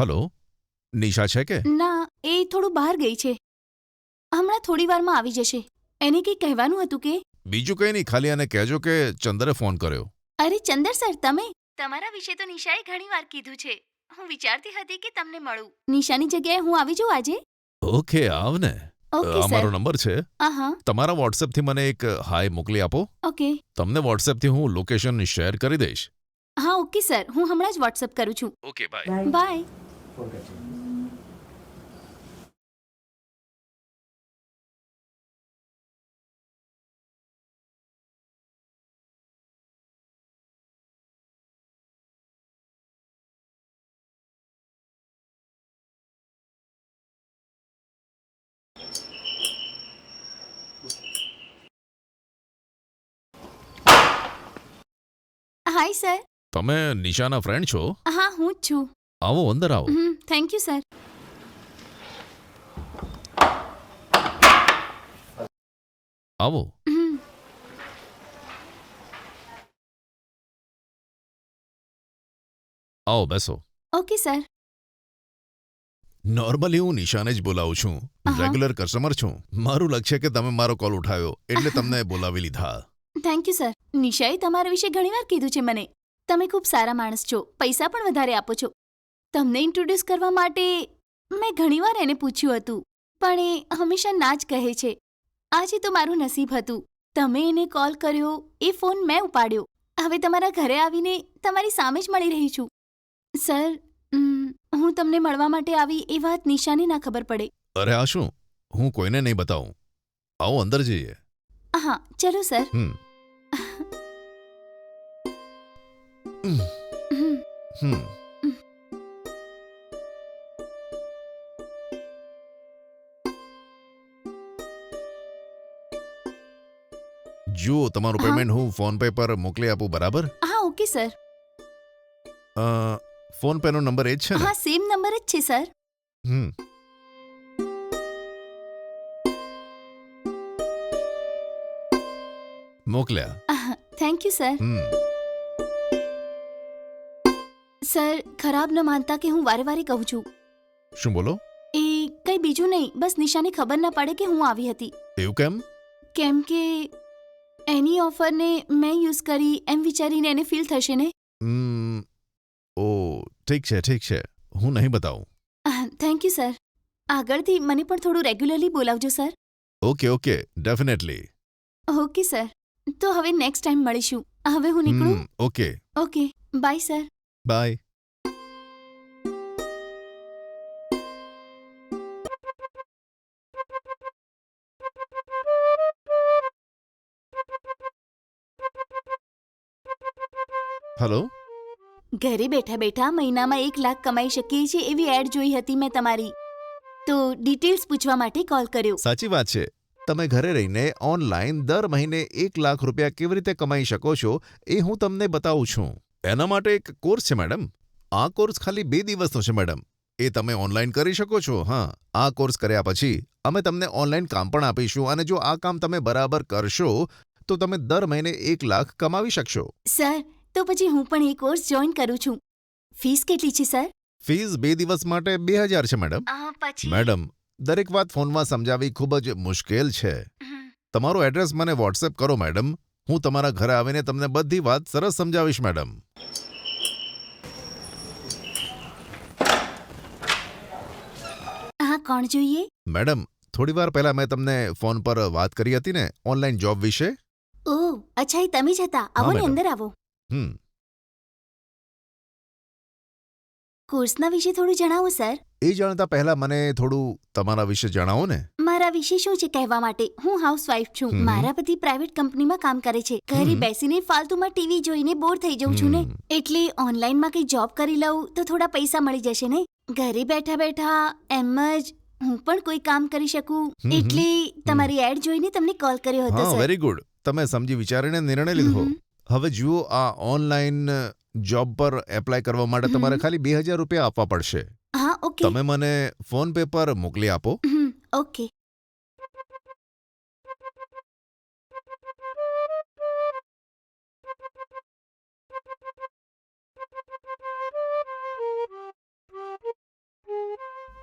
Hello Nisha છે કે? ના એ થોડું બહાર ગઈ છે. હમણાં થોડી વારમાં આવી જશે. એને કંઈ કહેવાનું હતું કે? બીજું કંઈ નહીં ખાલી આને કહેજો કે ચંદરે ફોન કર્યો. અરે ચંદર સર તમે? તમારા વિશે તો નિશાએ ઘણી વાર કીધું છે. હું વિચારતી હતી કે તમને મળું. નિશાની જગ્યાએ હું આવી જાઉં આજે? ઓકે આવ ને. Okay sir. નંબર છે. આહા. તમારા તમારા વોટ્સએપથી મને એક હાય મોકલી આપો. ઓકે. તમને વોટ્સએપથી હું લોકેશન શેર કરી દઈશ. હા ઓકે સર. હું હમણાં જ વોટ્સઅપ કરું છું. Okay bye. Bye. Hi sir તમે નિશાના ફ્રેન્ડ છો? હા હું જ છું. આવો અંદર આવો. થેન્ક યુ સર આવો. આવો બેસો. ઓકે સર નોર્મલી હું નિશાને જ બોલાવું છું. રેગ્યુલર કસ્ટમર છું. મારું લક્ષ્ય કે તમે મારો કોલ ઉઠાવ્યો એટલે તમને બોલાવી લીધા. થેન્ક યુ સર નિશાએ તમારા વિશે ઘણીવાર કીધું છે મને. તમે ખૂબ સારા માણસ છો. પૈસા પણ વધારે આપો છો. તમને ઇન્ટ્રોડ્યુસ કરવા માટે મેં ઘણીવાર એને પૂછ્યું હતું પણ એ હંમેશા ના જ કહે છે. આજે તો મારું નસીબ હતું. તમે એને કોલ કર્યો એ ફોન મેં ઉપાડ્યો. હવે તમારા ઘરે આવીને તમારી સામે જ મળી રહી છું. સર હું તમને મળવા માટે આવી એ વાત નિશાને ના ખબર પડે. અરે આ શું? હું કોઈને નહીં બતાવું. આવો અંદર જઈએ. હા ચલો સર હમ. હમ, જુઓ તમારું હા. પેમેન્ટ હું ફોન પે પર મોકલી આપું બરાબર? હા ઓકે સર અ, ફોન પે નો નંબર એ જ છે ને? હા સેમ નંબર જ છે સર હમ. મોકલ્યા. થેન્ક યુ સર હમ. સર ખરાબ ન માનતા કે હું વારે વારે કહું છું. શું બોલો? એ કંઈ બીજું નહીં બસ નિશાને ખબર ના પડે કે હું આવી હતી. એવું કેમ? કેમ કે એની ઓફરને મેં યુઝ કરી એમ વિચારીને એને ફીલ થશે ને? હમ ઓ ઠીક છે ઠીક છે. હું નહીં બતાવું. Thank you sir. આગળથી મને પણ થોડું regularly બોલાવજો sir. Okay okay definitely. Okay sir. તો હવે નેક્સ્ટ ટાઈમ મળીશું. હવે હું નીકળું? Okay. Okay bye sir. Bye. Hello? ઘરે બેઠા બેઠા મહિનામાં એક લાખ કમાઈ શકીએ છીએ એવી એડ જોઈ હતી મેં તમારી. તો ડિટેલ્સ પૂછવા માટે કોલ કર્યો. સાચી વાત છે. તમે ઘરે રહીને ઓનલાઈન દર મહિને એક લાખ રૂપિયા કેવી રીતે કમાઈ શકો છો એ હું તમને બતાવું છું. એના માટે એક કોર્સ છે મેડમ. આ કોર્સ ખાલી બે દિવસનો છે મેડમ. એ તમે ઓનલાઈન કરી શકો છો હા. આ કોર્સ કર્યા પછી અમે તમને ઓનલાઈન કામ પણ આપીશું અને જો આ કામ તમે બરાબર કરશો તો તમે દર મહિને એક લાખ કમાવી શકશો. સર તો પછી હું પણ એ કોર્સ જોઈન કરું છું. ફીસ કેટલી છે સર ફીસ બે દિવસ માટે બે હજાર છે મેડમ પછી? મેડમ દરેક વાત ફોનમાં સમજાવવી ખૂબ જ મુશ્કેલ છે. તમારું એડ્રેસ મને વોટ્સએપ કરો મેડમ હું તમારા ઘરે આવીને તમને બધી વાત સરસ સમજાવીશ મેડમ હા કોણ જોઈએ? મેડમ થોડી વાર પહેલા મેં તમને ફોન પર વાત કરી હતી ને ઓનલાઈન જોબ વિશે. ઓ અચ્છા એ તમે જ હતા. આવો ને મેડમ. અંદર આવો. હમ. કોર્સના વિશે થોડું જણાવો સર. એ જાણતા પહેલા મને થોડું તમારા વિશે જણાવો ને. મારા વિશે શું છે કહેવા માટે? હું હાઉસવાઈફ છું. હમ. મારા પતિ પ્રાઇવેટ કંપનીમાં કામ કરે છે. ઘરે હમ. બેસીને ફાલતુમાં ટીવી જોઈને બોર થઈ જાઉં છું ને. હમ. એટલે ઓનલાઈનમાં કંઈ જોબ કરી લઉં તો થોડા પૈસા મળી જશે ને. ઘરે બેઠા બેઠા એમ જ હું પણ કોઈ કામ કરી શકું. હમ. એટલે તમારી એડ જોઈને તમને કોલ કર્યો હતો હા સર. વેરી ગુડ તમે સમજી વિચારીને નિર્ણય લીધો. હમ. હવે જુઓ આ ઓનલાઈન જોબ પર એપ્લાય કરવા માટે તમારે ખાલી બે હજાર રૂપિયા આપવા પડશે. હા ઓકે. તમે મને ફોન પે પર મોકલી આપો. ઓકે.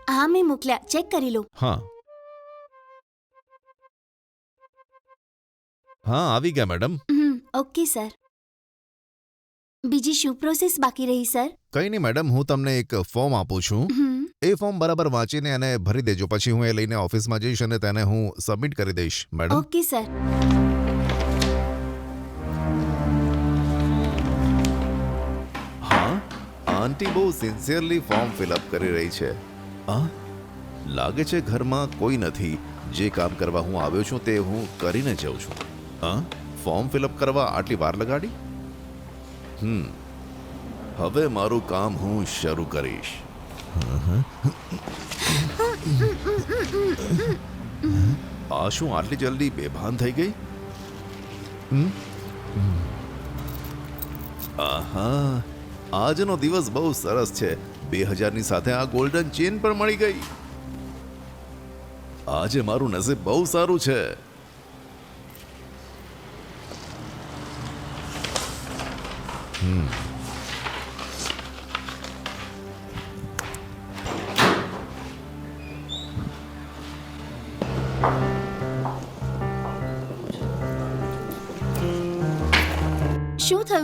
હા મેં મોકલ્યા. ચેક કરી લો હા. હા આવી ગયા મેડમ. ઓકે સર બીજી શું પ્રોસેસ બાકી રહી સર કંઈ નહીં મેડમ હું તમને એક ફોર્મ આપું છું. એ ફોર્મ બરાબર વાંચીને એને ભરી દેજો. પછી હું એ લઈને ઓફિસમાં જઈશ અને તેને હું સબમિટ કરી દઈશ મેડમ ઓકે સર હા? આંટી બહુ સિન્સિયરલી ફોર્મ ફિલઅપ કરી રહી છે. હા લાગે છે ઘરમાં કોઈ નથી. જે કામ કરવા હું આવ્યો છું તે હું કરીને જઉં છું. હા? ફોર્મ ફિલઅપ કરવા આટલી વાર લગાડી હમ હવે મારું કામ હું શરૂ કરીશ આ શું આટલી જલ્દી બેભાન થઈ ગઈ? આહા આજનો દિવસ બહુ સરસ છે બે હજારની સાથે આ ગોલ્ડન ચેન પણ મળી ગઈ આજે મારું નસીબ બહુ સારું છે શું થયું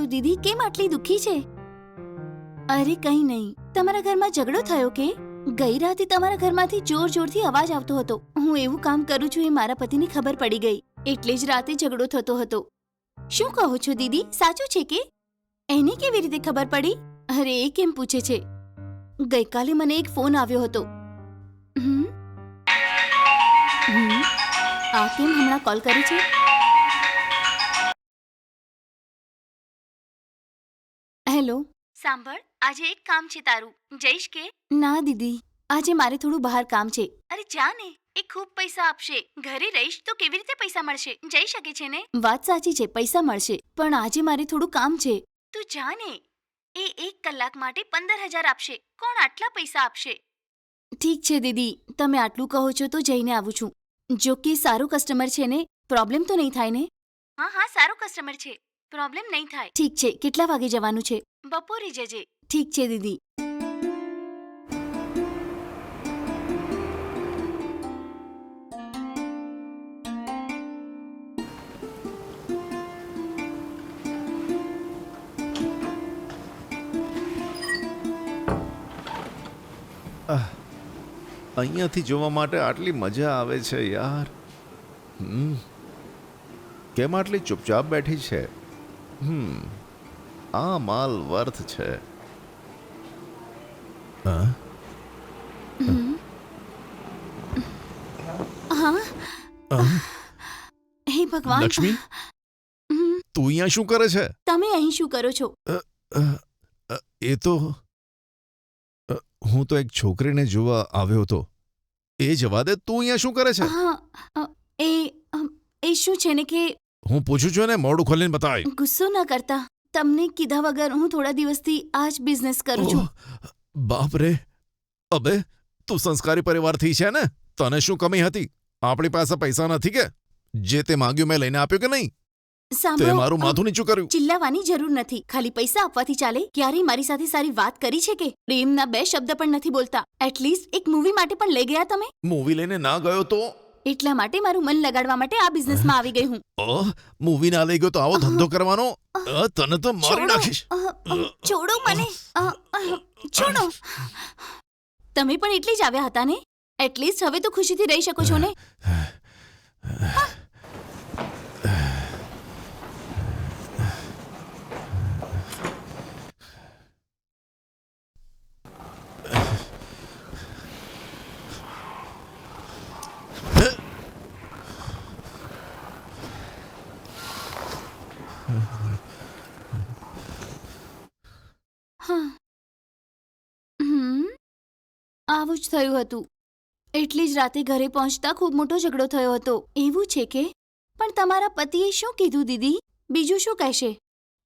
દીદી? કેમ આટલી દુખી છે? અરે કંઈ નહીં. તમારા ઘરમાં ઝઘડો થયો કે? ગઈ રાતે તમારા ઘરમાંથી જોર જોરથી અવાજ આવતો હતો. હું એવું કામ કરું છું એ મારા પતિની ખબર પડી ગઈ. એટલે જ રાતે ઝઘડો થતો હતો. શું કહો છો દીદી? સાચું છે કે? એને કેવી રીતે ખબર પડી? અરે એ કેમ પૂછે છે? ગઈકાલે મને એક ફોન આવ્યો હતો. આ કેમ હમણાં કોલ કરી છે? હેલો. સાંભળ આજે એક કામ છે તારું. જઈશ કે? ના દીદી. આજે મારે થોડું બહાર કામ છે. અરે જા ને. એ ખૂબ પૈસા આપશે. ઘરે રહીશ તો કેવી રીતે પૈસા મળશે? જઈ શકે છે ને? વાત સાચી છે પૈસા મળશે. પણ આજે મારે થોડું કામ છે. તું જાને એ એક કલાક માટે પંદર હજાર આપશે. કોણ આટલા પૈસા આપશે? ઠીક છે દીદી તમે આટલું કહો છો તો જઈને આવું છું. જો કે સારો કસ્ટમર છે ને પ્રોબ્લેમ તો નહીં થાય ને? હા હા સારો કસ્ટમર છે. પ્રોબ્લેમ નહીં થાય. ઠીક છે કેટલા વાગે જવાનું છે? બપોરે જજે. ઠીક છે દીદી. અહીંયાથી જોવા માટે આટલી મજા આવે છે યાર. હમ. કેમ આટલી ચૂપચાપ બેઠી છે? હમ. આ માલ વર્થ છે. હા? હા? અહ, હે ભગવાન. લક્ષ્મી? તું અહીંયા શું કરે છે? તમે અહીં શું કરો છો? એ તો હું તો એક છોકરીને જોવા આવ્યો હતો. એ જવા દે તું અહીંયા શું કરે છે? હા અ, એ અમ, એ શું છે ને કે હું પૂછું છું ને મોઢું ખોલીને બતાય. ગુસ્સો ના કરતા. તમને કીધા વગર હું થોડા દિવસથી આ જ બિઝનેસ કરું છું. ઓહ, બાપ રે અબે તું સંસ્કારી પરિવારથી છે ને? તને શું કમી હતી? આપણી પાસે પૈસા નથી કે? જે તે માંગ્યું મેં લઈને આપ્યું કે નહીં? સાંભળો મારું માથું નીચું કર્યું. ચિલ્લાવાની જરૂર નથી. ખાલી પૈસા આપવાથી ચાલે? ક્યારેય મારી સાથે સારી વાત કરી છે કે? પ્રેમના બે શબ્દ પણ નથી બોલતા. એટલીસ્ટ એક મૂવી માટે પણ લઈ ગયા તમે? મૂવી લઈને ના ગયો તો? એટલા માટે મારું મન લગાડવા માટે આ બિઝનેસમાં આવી ગઈ હું. ઓહ મૂવી ના લઈ ગયો તો આવો ધંધો કરવાનો? તને તો મારી. નાખીશ. છોડો મને. છોડો. તમે પણ એટલી જ આવ્યા હતા ને? એટલીસ્ટ હવે તો ખુશીથી રહી શકો છો ને હા હમ આવું જ થયું હતું. એટલી જ રાતે ઘરે પહોંચતા ખૂબ મોટો ઝઘડો થયો હતો. એવું છે કે? પણ તમારા પતિએ શું કીધું, દીદી? બીજું શું કહેશે?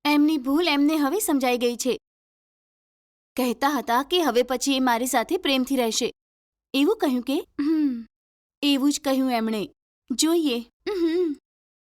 એમની ભૂલ એમને હવે સમજાઈ ગઈ છે. કહેતા હતા કે હવે પછી એ મારી સાથે પ્રેમથી રહેશે. એવું કહ્યું કે એવું જ કહ્યું એમણે. જોઈએ.